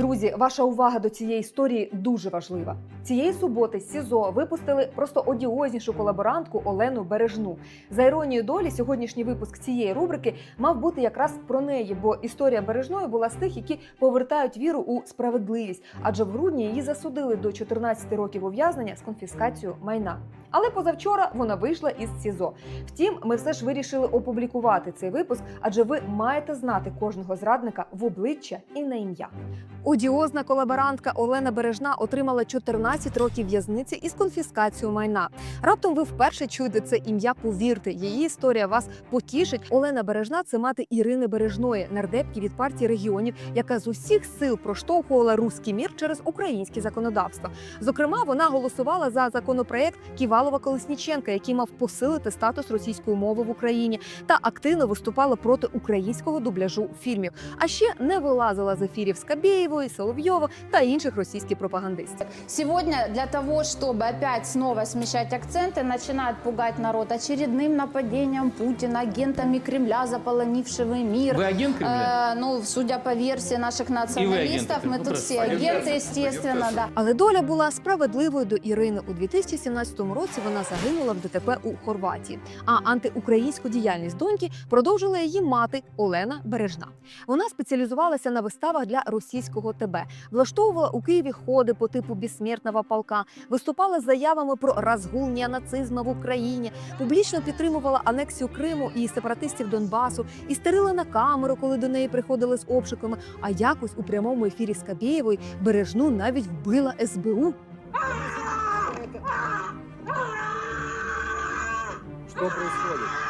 Друзі, ваша увага до цієї історії дуже важлива. Цієї суботи СІЗО випустили просто одіознішу колаборантку Олену Бережну. За іронією долі, сьогоднішній випуск цієї рубрики мав бути якраз про неї, бо історія бережної була з тих, які повертають віру у справедливість, адже в грудні її засудили до 14 років ув'язнення з конфіскацією майна. Але позавчора вона вийшла із СІЗО. Втім, ми все ж вирішили опублікувати цей випуск, адже ви маєте знати кожного зрадника в обличчя і на ім'я. Одіозна колаборантка Олена Бережна отримала 14 років в'язниці із конфіскацією майна. Раптом ви вперше чуєте це ім'я. Повірте, її історія вас потішить. Олена Бережна це мати Ірини Бережної, нардепки від партії регіонів, яка з усіх сил проштовхувала руський мір через українське законодавство. Зокрема, вона голосувала за законопроект Ківалова Колесніченка, який мав посилити статус російської мови в Україні, та активно виступала проти українського дубляжу фільмів. А ще не вилазила з ефірів Скабєєвої, Соловйова та інших російських пропагандистів. Сегодня для того, чтобы опять снова смещать акценты, начинают пугать народ очередным нападением Путина, агентами Кремля, заполонившего мир. Вы агент Кремля? Э, ну, судя по версии наших националистов, агенты, мы ну, тут просто все агент агенты, Кремля. естественно, да. Але доля була справедливою до Ірини. У 2017 році вона загинула в ДТП у Хорватії. А антиукраїнську діяльність доньки продовжила її мати Олена Бережна. Вона спеціалізувалася на виставах для російського ТБ, влаштовувала у Києві ходи по типу безсмертного полка, виступала з заявами про розгул неонацизму в Україні, публічно підтримувала анексію Криму і сепаратистів Донбасу, істерила на камеру, коли до неї приходили з обшуками. А якось у прямому ефірі Скабєєвої Бережну навіть вбила СБУ. Что происходит?